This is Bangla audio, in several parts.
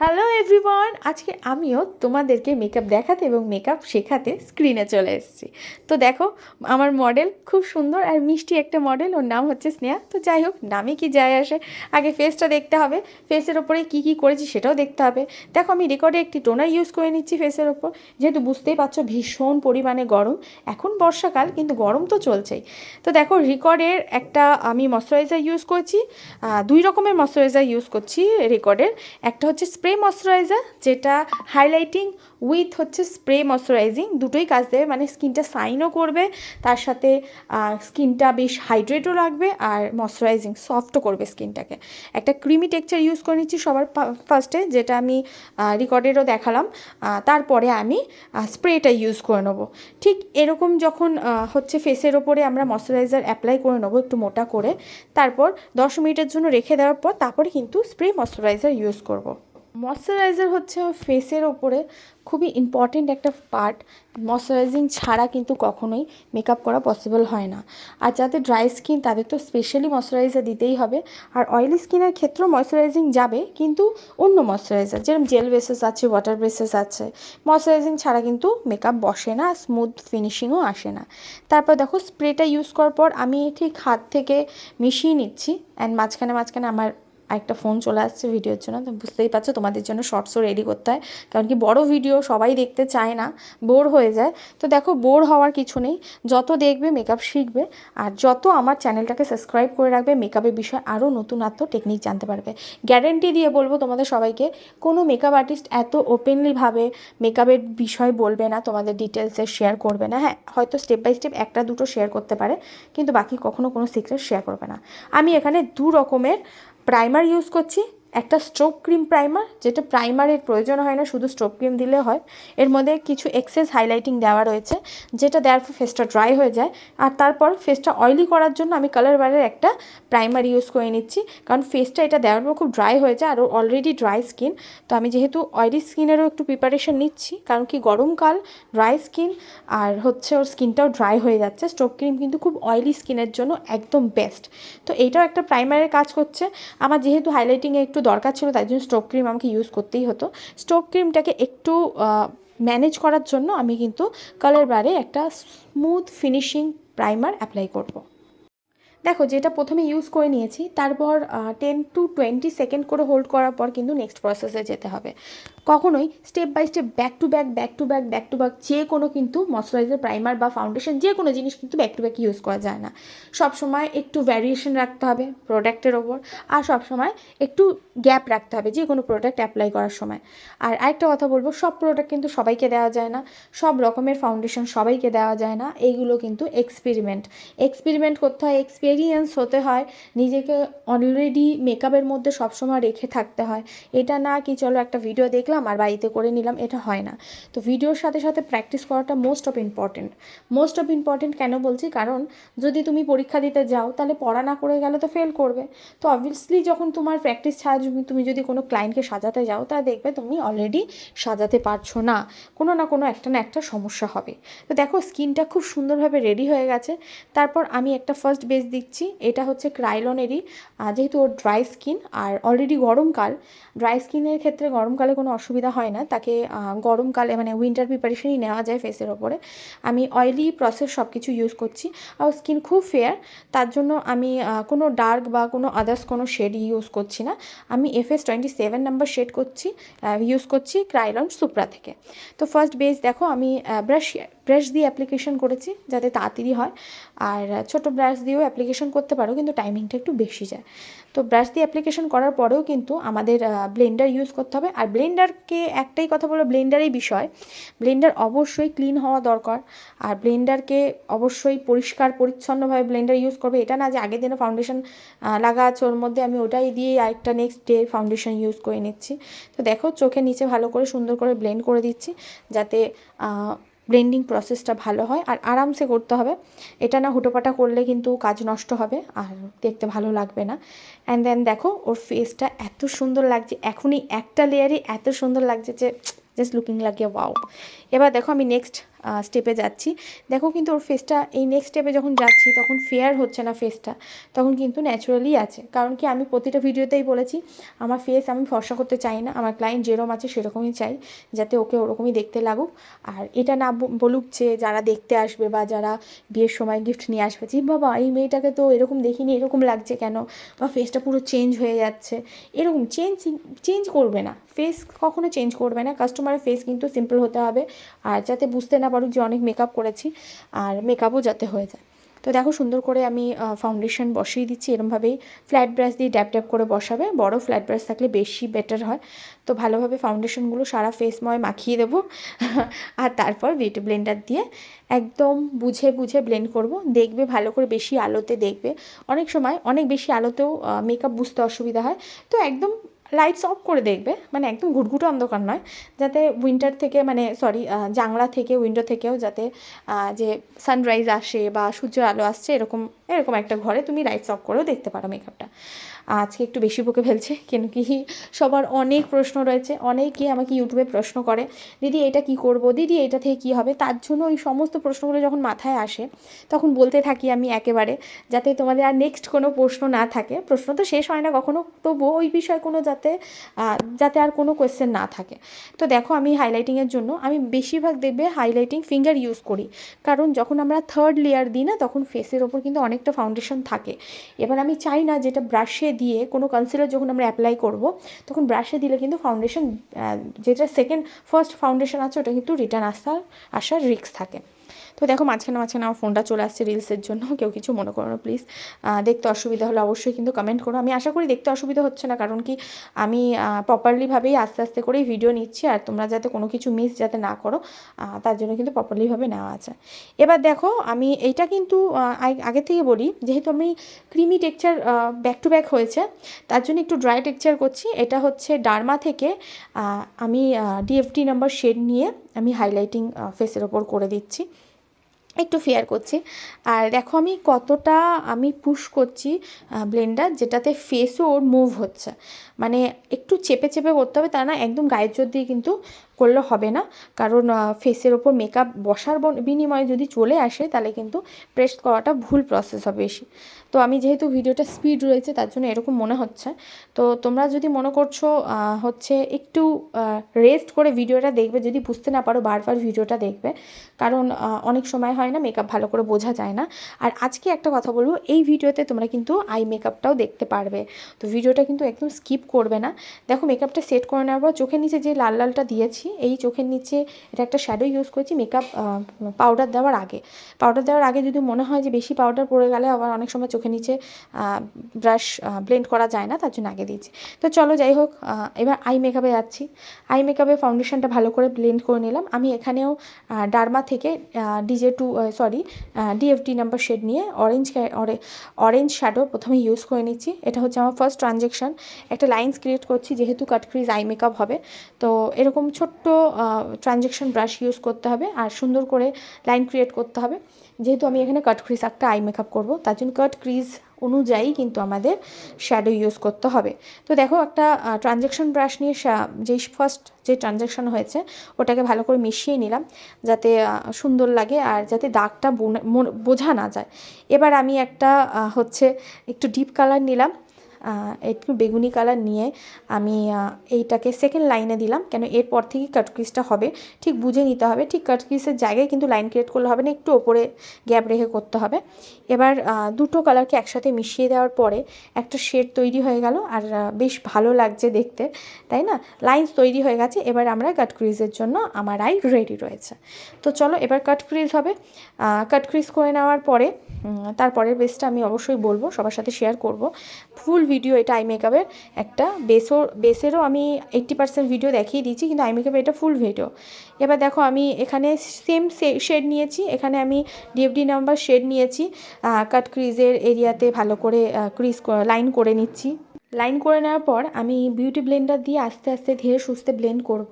হ্যালো এভরিওয়ান আজকে আমিও তোমাদেরকে মেকআপ দেখাতে এবং মেকআপ শেখাতে স্ক্রিনে চলে এসেছি। তো দেখো, আমার মডেল খুব সুন্দর আর মিষ্টি একটা মডেল ওর নাম হচ্ছে স্নেহা। তো যাই হোক, নামে কি যায় আসে? আগে ফেসটা দেখতে হবে। ফেসের ওপরে কি কি করেছি সেটাও দেখতে হবে। দেখো, আমি রেকর্ডে একটি টোনার ইউজ করে নিচ্ছি ফেসের ওপর। যেহেতু বুঝতেই পারছ ভীষণ পরিমাণে গরম। এখন বর্ষাকাল, কিন্তু গরম তো চলছেই। তো দেখো রেকর্ডের একটা আমি ময়শ্চারাইজার ইউজ করছি। দুই রকমের ময়শ্চারাইজার ইউজ করছি রেকর্ডের একটা হচ্ছে স্প্রে ময়শ্চারাইজার, যেটা হাইলাইটিং উইথ হচ্ছে স্প্রে ময়শ্চারাইজিং। দুটোই কাজ দেবে মানে স্কিনটা সাইনও করবে, তার সাথে স্কিনটা বেশ হাইড্রেটও রাখবে আর ময়শ্চারাইজিং সফটও করবে স্কিনটাকে। একটা ক্রিমি টেক্সচার ইউজ করে নিচ্ছি সবার ফার্স্টে যেটা আমি রেকর্ডেরও দেখালাম। তারপরে আমি স্প্রেটা ইউজ করে নেব। ঠিক এরকম যখন হচ্ছে ফেসের ওপরে আমরা ময়শ্চারাইজার অ্যাপ্লাই করে নেব একটু মোটা করে, তারপর দশ মিনিটের জন্য রেখে দেওয়ার পর তারপরে কিন্তু স্প্রে ময়শ্চারাইজার ইউজ করব। ময়শ্চারাইজার হচ্ছে ফেসের ওপরে খুবই ইম্পর্টেন্ট একটা পার্ট ময়শ্চারাইজিং ছাড়া কিন্তু কখনোই মেকআপ করা পসিবল হয় না। আর যাদের ড্রাই স্কিন তাদের তো স্পেশালি ময়শ্চারাইজার দিতেই হবে। আর অয়েলি স্কিনের ক্ষেত্রেও ময়শ্চারাইজিং যাবে, কিন্তু অন্য ময়শ্চারাইজার যেরকম জেল বেসেস আছে ওয়াটার বেসেস আছে। ময়শ্চারাইজিং ছাড়া কিন্তু মেকআপ বসে না স্মুথ ফিনিশিংও আসে না। তারপর দেখো স্প্রেটা ইউজ করার পর আমি ঠিক হাত থেকে মিশিয়ে নিচ্ছি। অ্যান্ড মাঝখানে মাঝখানে আমার আরেকটা ফোন চলে আসছে ভিডিওর জন্য, তো বুঝতেই পারছ তোমাদের জন্য শর্টসও রেডি করতে হয়। কারণ কি বড় ভিডিও সবাই দেখতে চায় না বোর হয়ে যায়। তো দেখো বোর হওয়ার কিছু নেই। যত দেখবে মেকআপ শিখবে। আর যত আমার চ্যানেলটাকে সাবস্ক্রাইব করে রাখবে মেকআপের বিষয়ে আরও নতুনত্ব টেকনিক জানতে পারবে। গ্যারেন্টি দিয়ে বলব তোমাদের সবাইকে, কোনো মেকআপ আর্টিস্ট এত ওপেনলিভাবে মেকআপের বিষয় বলবে না, তোমাদের ডিটেলসে শেয়ার করবে না। হ্যাঁ হয়তো স্টেপ বাই স্টেপ একটা দুটো শেয়ার করতে পারে, কিন্তু বাকি কখনো কোনো সিক্রেট শেয়ার করবে না। আমি এখানে দু রকমের প্রাইমার ইউজ করছি। একটা স্ট্রোক ক্রিম প্রাইমার যেটা প্রাইমারের প্রয়োজন হয় না, শুধু স্ট্রোক ক্রিম দিলে হয়। এর মধ্যে কিছু এক্সেস হাইলাইটিং দেওয়া রয়েছে, যেটা দেওয়ার পর ফেসটা ড্রাই হয়ে যায়। আর তারপর ফেসটা অয়েলি করার জন্য আমি কালার বারের একটা প্রাইমার ইউজ করে নিচ্ছি। কারণ ফেসটা এটা দেওয়ার পর খুব ড্রাই হয়ে যায়, আর অলরেডি ড্রাই স্কিন তো আমি যেহেতু অয়েলি স্কিনেরও একটু প্রিপারেশন নিচ্ছি, কারণ কি গরমকাল ড্রাই স্কিন আর হচ্ছে ওর স্কিনটাও ড্রাই হয়ে যাচ্ছে। স্ট্রোক ক্রিম কিন্তু খুব অয়েলি স্কিনের জন্য একদম বেস্ট তো এইটাও একটা প্রাইমারের কাজ করছে। আমার যেহেতু হাইলাইটিংয়ে একটু দরকার ছিল, তাই জন্য স্ট্রোক ক্রিম আমাকে ইউজ করতেই হতো স্ট্রোক ক্রিমটাকে একটু ম্যানেজ করার জন্য আমি কিন্তু কালার বারে একটা স্মুথ ফিনিশিং প্রাইমার অ্যাপ্লাই করব। দেখো, যেটা প্রথমে ইউজ করে নিয়েছি, তারপর টেন টু টোয়েন্টি সেকেন্ড করে হোল্ড করার পর কিন্তু নেক্সট প্রসেসে যেতে হবে। কখনোই step by step back to back back to back back to back যে কোনো কিন্তু ময়শ্চারাইজার প্রাইমার বা ফাউন্ডেশন যে কোনো জিনিস কিন্তু ব্যাক টু ব্যাক ইউজ করা যায় না। সব সময় একটু ভ্যারিয়েশন রাখতে হবে প্রোডাক্টের ওপর, আর সব সময় একটু গ্যাপ রাখতে হবে যে কোনো প্রোডাক্ট অ্যাপ্লাই করার সময়। আর আরেকটা কথা বলব, সব প্রোডাক্ট কিন্তু সবাইকে দেওয়া যায় না, সব রকমের ফাউন্ডেশন সবাইকে দেওয়া যায় না এইগুলো কিন্তু এক্সপেরিমেন্ট এক্সপেরিমেন্ট করতে হয় এক্সপেরিয়েন্স হতে হয়, নিজেকে অলরেডি মেকআপের মধ্যে সবসময় রেখে থাকতে হয়। এটা না কি চলো একটা ভিডিও দেখলাম আর বাড়িতে করে নিলাম, এটা হয় না। তো ভিডিওর সাথে সাথে প্র্যাকটিস করাটা most of important most of important কেন বলছি? কারণ যদি তুমি পরীক্ষা দিতে যাও, তাহলে পড়া না করে গেলে তো ফেল করবে। তো অবভিয়াসলি যখন তোমার প্র্যাকটিস ছাড়া তুমি যদি কোনো ক্লায়েন্টকে সাজাতে যাও তা দেখবে তুমি অলরেডি সাজাতে পারছ না। কোনো না কোনো একটা না একটা সমস্যা হবে। তো দেখো স্কিনটা খুব সুন্দরভাবে রেডি হয়ে গেছে। তারপর আমি একটা ফার্স্ট বেস দিচ্ছি। এটা হচ্ছে ক্রাইলনেরই যেহেতু ওর ড্রাই স্কিন আর অলরেডি গরমকাল ড্রাই স্কিনের ক্ষেত্রে গরমকালে কোনো অসুবিধা হয় না। তাকে গরমকালে মানে উইন্টার প্রিপারেশনই নেওয়া যায় ফেসের ওপরে। আমি অয়েলি প্রসেস সব কিছু ইউজ করছি। আর স্কিন খুব ফেয়ার তার জন্য আমি কোনো ডার্ক বা কোনো আদার্স কোনো শেড ইউজ করছি না। আমি F S twenty seven number shade করছি ইউজ করছি ক্রাইলন সুপ্রা থেকে। তো ফার্স্ট বেস দেখো, আমি ব্রাশ ব্রাশ দিয়ে অ্যাপ্লিকেশন করেছি যাতে তাড়াতাড়ি হয়। আর ছোট ব্রাশ দিয়েও অ্যাপ্লিকেশন করতে পারো, কিন্তু টাইমিংটা একটু বেশি যায়। তো ব্রাশ দিয়ে অ্যাপ্লিকেশন করার পরেও কিন্তু আমাদের ব্লেন্ডার ইউজ করতে হবে। আর ব্লেন্ডারকে একটাই কথা বলো ব্লেন্ডারই বিষয়। ব্লেন্ডার অবশ্যই ক্লিন হওয়া দরকার। আর ব্লেন্ডারকে অবশ্যই পরিষ্কার, পরিচ্ছন্নভাবে ব্লেন্ডার ইউজ করবে। এটা না যে আগের দিনে ফাউন্ডেশন লাগা আছে ওর মধ্যে আমি ওটাই দিয়ে আরেকটা নেক্সট ডে ফাউন্ডেশন ইউজ করে নিচ্ছি। তো দেখো, চোখের নিচে ভালো করে সুন্দর করে ব্লেন্ড করে দিচ্ছি। যাতে ব্লেন্ডিং প্রসেসটা ভালো হয়, আর আরামসে করতে হবে। এটা না হুটোপাটা করলে কিন্তু কাজ নষ্ট হবে, আর দেখতে ভালো লাগবে না। অ্যান্ড দেন দেখো, ওর ফেসটা এত সুন্দর লাগছে, এখনই একটা লেয়ারই এত সুন্দর লাগছে যে জাস্ট লুকিং লাগে ওয়াও এবার দেখো আমি নেক্সট স্টেপে যাচ্ছি। দেখো কিন্তু ওর ফেসটা এই নেক্সট স্টেপে যখন যাচ্ছি, তখন ফেয়ার হচ্ছে না ফেসটা তখন কিন্তু ন্যাচারালি আছে। কারণ কি আমি প্রতিটা ভিডিওতেই বলেছি, আমার ফেস আমি ফর্সা করতে চাই না, আমার ক্লায়েন্ট যেরকম আছে সেরকমই চাই, যাতে ওকে ওরকমই দেখতে লাগুক। আর এটা না বলুক যে যারা দেখতে আসবে বা যারা বিয়ের সময় গিফট নিয়ে আসবে যে বাবা, এই মেয়েটাকে তো এরকম দেখিনি, এরকম লাগছে কেন? বা ফেসটা পুরো চেঞ্জ হয়ে যাচ্ছে। এরকম চেঞ্জ চেঞ্জ করবে না। ফেস কখনো চেঞ্জ করবে না। কাস্টমারের ফেস কিন্তু সিম্পল হতে হবে। আর যাতে বুঝতে না পারুক যে অনেক মেকআপ করেছি, আর মেকআপও যাতে হয়ে যায়। তো দেখো সুন্দর করে আমি ফাউন্ডেশন বসিয়ে দিচ্ছি। এরমভাবেই ফ্ল্যাট ব্রাশ দিয়ে ড্যাপ ড্যাপ করে বসাবে। বড় ফ্ল্যাট ব্রাশ থাকলে বেশি বেটার হয়। তো ভালোভাবে ফাউন্ডেশনগুলো সারা ফেসময় মাখিয়ে দেবো। আর তারপর বিউটি ব্লেন্ডার দিয়ে একদম বুঝে বুঝে ব্লেন্ড করব। দেখবে ভালো করে বেশি আলোতে দেখবে। অনেক সময় অনেক বেশি আলোতেও মেকআপ বুঝতে অসুবিধা হয়। তো একদম লাইটস অফ করে দেখবে। মানে একদম ঘুটঘুটে অন্ধকার নয়। যাতে উইন্টার থেকে মানে সরি জাংলা থেকে উইন্ডো থেকেও যাতে যে সানরাইজ আসে বা সূর্যের আলো আসছে, এরকম এরকম একটা ঘরে তুমি লাইটস অফ করেও দেখতে পারো মেকআপটা আজকে একটু বেশি বকে ফেলছে, কেন কি সবার অনেক প্রশ্ন রয়েছে, অনেকে আমাকে ইউটিউবে প্রশ্ন করে, দিদি, এটা কি করব? দিদি, এটা থেকে কি হবে? তার জন্য ওই সমস্ত প্রশ্নগুলো যখন মাথায় আসে, তখন বলতে থাকি আমি একেবারে, যাতে তোমাদের আর নেক্সট কোনো প্রশ্ন না থাকে। প্রশ্ন তো শেষ হয় না কখনো, তবুও ওই বিষয়ে কোনো যাতে যাতে আর কোনো কোয়েশ্চেন না থাকে। তো দেখো আমি হাইলাইটিংয়ের জন্য, আমি বেশিরভাগ দেখবে হাইলাইটিং ফিঙ্গার ইউজ করি। কারণ যখন আমরা থার্ড লেয়ার দিই না, তখন ফেসের ওপর কিন্তু অনেকটা ফাউন্ডেশন থাকে। এবার আমি চাই না যেটা ব্রাশে দিয়ে কোনো কনসিলার যখন আমরা অ্যাপ্লাই করব, তখন ব্রাশে দিলে কিন্তু ফাউন্ডেশন যেটা সেকেন্ড ফার্স্ট ফাউন্ডেশন আছে, ওটা কিন্তু রিটার্ন আসার আসার রিস্ক থাকে। তো দেখো মাঝখানে মাঝখানে আমার ফোনটা চলে আসছে রিলসের জন্য, কেউ কিছু মনে করো না প্লিজ দেখতে অসুবিধা হলে অবশ্যই কিন্তু কমেন্ট করো। আমি আশা করি দেখতে অসুবিধা হচ্ছে না, কারণ কি আমি প্রপারলিভাবেই আস্তে আস্তে করেই ভিডিও নিচ্ছি, আর তোমরা যাতে কোনো কিছু মিস যাতে না করো তার জন্য কিন্তু প্রপারলিভাবে নেওয়া আছে। এবার দেখো, আমি এইটা কিন্তু আগে থেকে বলি, যেহেতু আমি creamy texture back to back হয়েছে, তার জন্য একটু ড্রাই টেক্সচার করছি। এটা হচ্ছে ডার্মা থেকে আমি ডিএফটি নাম্বার শেড নিয়ে আমি হাইলাইটিং ফেসের ওপর করে দিচ্ছি। একটু ফেয়ার করছি। আর দেখো আমি কতটা আমি পুশ করছি ব্লেন্ডার যেটাতে ফেসও ওর মুভ হচ্ছে। মানে একটু চেপে চেপে করতে হবে তা না, একদম গায়ের জোর দিয়ে কিন্তু করলে হবে না। কারণ ফেসের ওপর মেকআপ বসার বন- বিনিময়ে যদি চলে আসে, তাহলে কিন্তু প্রেস করাটা ভুল প্রসেস হবে বেশি। তো আমি যেহেতু ভিডিওটা স্পিড রয়েছে, তার জন্য এরকম মনে হচ্ছে। তো তোমরা যদি মনে করছ হচ্ছে একটু রেস্ট করে ভিডিওটা দেখবে, যদি বুঝতে না পারো বারবার ভিডিওটা দেখবে। কারণ অনেক সময় হয় না মেকআপ ভালো করে বোঝা যায় না। আর আজকে একটা কথা বলব, এই ভিডিওতে তোমরা কিন্তু আই মেকআপটাও দেখতে পারবে। তো ভিডিওটা কিন্তু একদম স্কিপ করবে না। দেখো মেকআপটা সেট করে নেওয়ার পর চোখের নিচে যে লাল লালটা দিয়েছি এই চোখের নিচে এটা একটা শ্যাডো ইউজ করেছি মেকআপ পাউডার দেওয়ার আগে। পাউডার দেওয়ার আগে যদি মনে হয় যে বেশি পাউডার পড়ে গেলে আবার অনেক সময় চোখের নিচে ব্রাশ ব্লেন্ড করা যায় না, তার জন্য আগে দিয়েছি। তো চলো যাই হোক এবার আই মেকআপে যাচ্ছি। আই মেকআপে ফাউন্ডেশনটা ভালো করে ব্লেন্ড করে নিলাম। আমি এখানেও ডার্মা থেকে DJ two sorry DFD number shade নিয়ে অরেঞ্জ অরেঞ্জ শ্যাডো প্রথমে ইউজ করে নিচ্ছি। এটা হচ্ছে আমার ফার্স্ট ট্রানজেকশন একটা লাইন্স ক্রিয়েট করছি, যেহেতু কাট ক্রিজ আই মেকআপ হবে। তো এরকম ছোট্ট ট্রানজেকশন ব্রাশ ইউজ করতে হবে আর সুন্দর করে লাইন ক্রিয়েট করতে হবে। যেহেতু আমি এখানে কাট ক্রিজ একটা আই মেকআপ করব, তার জন্য কাট ক্রিজ অনুযায়ী কিন্তু আমাদের শ্যাডো ইউজ করতে হবে। তো দেখো একটা ট্রানজ্যাকশন ব্রাশ নিয়ে যেই ফার্স্ট যে ট্রানজ্যাকশন হয়েছে, ওটাকে ভালো করে মিশিয়ে নিলাম যাতে সুন্দর লাগে আর যাতে দাগটা বোঝা না যায়। এবার আমি একটা হচ্ছে একটু ডিপ কালার নিলাম। একটু বেগুনি কালার নিয়ে আমি এইটাকে সেকেন্ড লাইনে দিলাম। কেন এরপর থেকেই কাটক্রিজটা হবে। ঠিক বুঝে নিতে হবে। ঠিক কাটক্রিজের জায়গায় কিন্তু লাইন ক্রিয়েট করলে হবে না। একটু ওপরে গ্যাপ রেখে করতে হবে। এবার দুটো কালারকে একসাথে মিশিয়ে দেওয়ার পরে একটা শেড তৈরি হয়ে গেল। আর বেশ ভালো লাগছে দেখতে। তাই না? লাইন্স তৈরি হয়ে গেছে। এবার আমরা কাট ক্রিজের জন্য আমার আই রেডি রয়েছে। তো চলো এবার কাট ক্রিজ হবে। কাট ক্রিজ করে নেওয়ার পরে তারপরের বেসটা আমি অবশ্যই বলব, সবার সাথে শেয়ার করব। ফুল ভিডিও এটা আই মেকআপের একটা বেসও বেসেরও আমি এইট্টি পার্সেন্ট ভিডিও দেখিয়ে দিয়েছি, কিন্তু আই মেকআপের এটা ফুল ভিডিও এবার দেখো আমি এখানে সেম শেড নিয়েছি, এখানে আমি ডিএফডি নাম্বার শেড নিয়েছি কাট ক্রিজের এরিয়াতে ভালো করে ক্রিজ লাইন করে নিচ্ছি। লাইন করে নেওয়ার পর আমি বিউটি ব্লেন্ডার দিয়ে আস্তে আস্তে ধীরে সুস্থে ব্লেন্ড করব।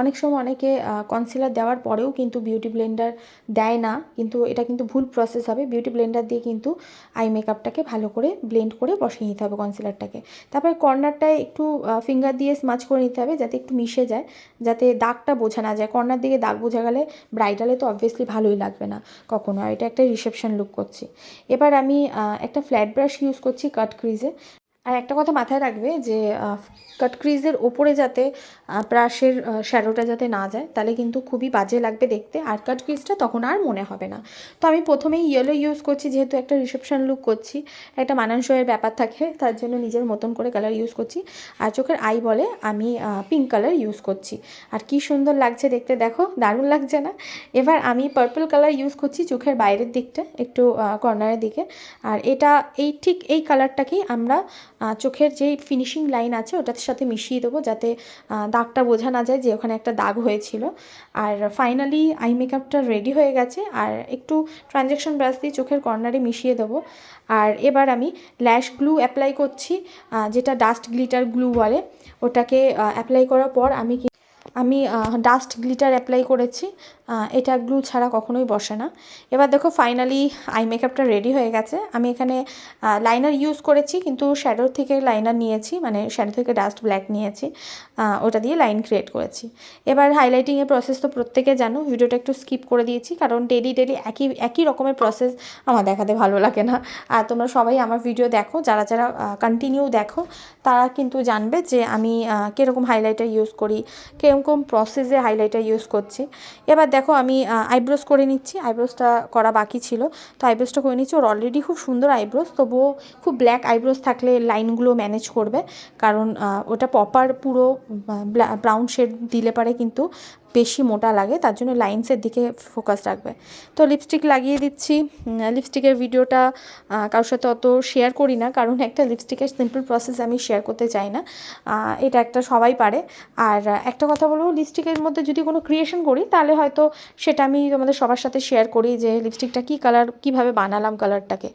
অনেক সময় অনেকে কনসিলার দেওয়ার পরেও কিন্তু বিউটি ব্লেন্ডার দেয় না। কিন্তু এটা কিন্তু ভুল প্রসেস হবে। বিউটি ব্লেন্ডার দিয়ে কিন্তু আই মেকআপটাকে ভালো করে ব্লেন্ড করে বসিয়ে নিতে হবে কনসিলারটাকে তারপরে কর্নারটায় একটু ফিঙ্গার দিয়ে স্মাচ করে নিতে হবে যাতে একটু মিশে যায়, যাতে দাগটা বোঝা না যায়। কর্নার দিকে দাগ বোঝা গেলে ব্রাইডালে তো অবভিয়াসলি ভালোই লাগবে না কখনো। আর এটা একটা রিসেপশন লুক করছি। এবার আমি একটা ফ্ল্যাট ব্রাশ ইউজ করছি কাট ক্রিজে আর একটা কথা মাথায় রাখবে যে কাট ক্রিজের ওপরে যাতে ব্রাশের শ্যাডোটা যাতে না যায়, তাহলে কিন্তু খুবই বাজে লাগবে দেখতে। আর কাট ক্রিজটা তখন আর মনে হবে না। তো আমি প্রথমেই ইয়েলো ইউজ করছি, যেহেতু একটা রিসেপশন লুক করছি, একটা মানানসইয়ের ব্যাপার থাকে, তার জন্য নিজের মতন করে কালার ইউজ করছি। আর চোখের আই বলে আমি পিঙ্ক কালার ইউজ করছি। আর কি সুন্দর লাগছে দেখতে, দেখো, দারুণ লাগছে না? এবার আমি পার্পল কালার ইউজ করছি চোখের বাইরের দিকটা, একটু কর্নারের দিকে। আর এটা, এই, ঠিক এই কালারটাকেই আমরা চোখের যেই ফিনিশিং লাইন আছে, ওটার সাথে মিশিয়ে দেবো যাতে দাগটা বোঝা না যায় যে ওখানে একটা দাগ হয়েছিল। আর ফাইনালি আই মেকআপটা রেডি হয়ে গেছে, আর একটু ট্রানজ্যাকশন ব্রাশ দিয়ে চোখের কর্নারে মিশিয়ে দেবো। আর এবার আমি ল্যাশ গ্লু অ্যাপ্লাই করছি যেটা ডাস্ট গ্লিটার গ্লু বলে, ওটাকে অ্যাপ্লাই করার পর আমি আমি ডাস্ট গ্লিটার অ্যাপ্লাই করেছি। এটা গ্লু ছাড়া কখনোই বসে না। এবার দেখো ফাইনালি আই মেকআপটা রেডি হয়ে গেছে। আমি এখানে লাইনার ইউজ করেছি, কিন্তু শ্যাডোর থেকে লাইনার নিয়েছি মানে শ্যাডো থেকে ডাস্ট ব্ল্যাক নিয়েছি ওটা দিয়ে লাইন ক্রিয়েট করেছি। এবার হাইলাইটিংয়ের প্রসেস তো প্রত্যেকে জানো ভিডিওটা একটু স্কিপ করে দিয়েছি, কারণ ডেলি ডেলি একই একই রকমের প্রসেস আমার দেখাতে ভালো লাগে না। আর তোমরা সবাই আমার ভিডিও দেখো, যারা যারা কন্টিনিউ দেখো, তারা কিন্তু জানবে যে আমি কীরকম হাইলাইটার ইউজ করি, কীরকম প্রসেসে হাইলাইটার ইউজ করছি। এবার দেখো আমি আইব্রোস করে নিচ্ছি আইব্রোসটা করা বাকি ছিল। তো আইব্রোসটা করে নিচ্ছি, ওর অলরেডি খুব সুন্দর আইব্রোস তবুও খুব ব্ল্যাক আইব্রোস থাকলে লাইনগুলো ম্যানেজ করবে। কারণ ওটা পপার পুরো ব্রাউন শেড দিলে পারে কিন্তু বেশি মোটা লাগে, তার জন্য লাইন্সের দিকে ফোকাস রাখবে। তো লিপস্টিক লাগিয়ে দিচ্ছি। লিপস্টিকের ভিডিওটা কারোর সাথে অত শেয়ার করি না, কারণ একটা লিপস্টিকের সিম্পল প্রসেস আমি শেয়ার করতে চাই না। এটা একটা সবাই পারে। আর একটা কথা বলব লিপস্টিকের মধ্যে যদি কোনো ক্রিয়েশন করি, তাহলে হয়তো সেটা আমি তোমাদের সবার সাথে শেয়ার করি যে লিপস্টিকটা কী কালার কীভাবে বানালাম কালারটাকে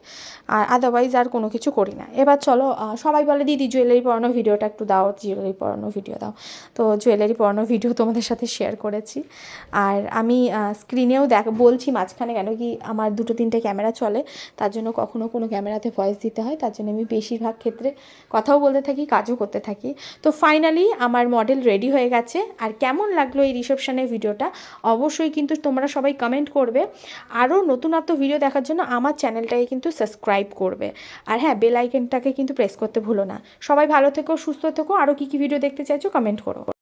আর আদারওয়াইজ আর কোনো কিছু করি না। এবার চলো সবাই বলে দিদি জুয়েলারি পরানো ভিডিওটা একটু দাও জুয়েলারি পরানো ভিডিও দাও। তো জুয়েলারি পরানো ভিডিও তোমাদের সাথে শেয়ার করেছি। আর আমি স্ক্রিনেও দেখ, বলছি মাঝখানে কেন কি আমার দুটো তিনটে ক্যামেরা চলে, তার জন্য কখনো কোনো ক্যামেরাতে ভয়েস দিতে হয়, তার জন্য আমি বেশিরভাগ ক্ষেত্রে কথাও বলতে থাকি, কাজও করতে থাকি। তো ফাইনালি আমার মডেল রেডি হয়ে গেছে। আর কেমন লাগল এই রিসেপশনের ভিডিওটা অবশ্যই কিন্তু তোমরা সবাই কমেন্ট করবে। আরও নতুনত্ব ভিডিও দেখার জন্য আমার চ্যানেলটাকে কিন্তু সাবস্ক্রাইব করবে। আর হ্যাঁ বেল আইকনটাকে কিন্তু প্রেস করতে ভুলো না। সবাই ভালো থেকো, সুস্থ থেকো। আরও কী কী ভিডিও দেখতে চাইছো কমেন্ট করো।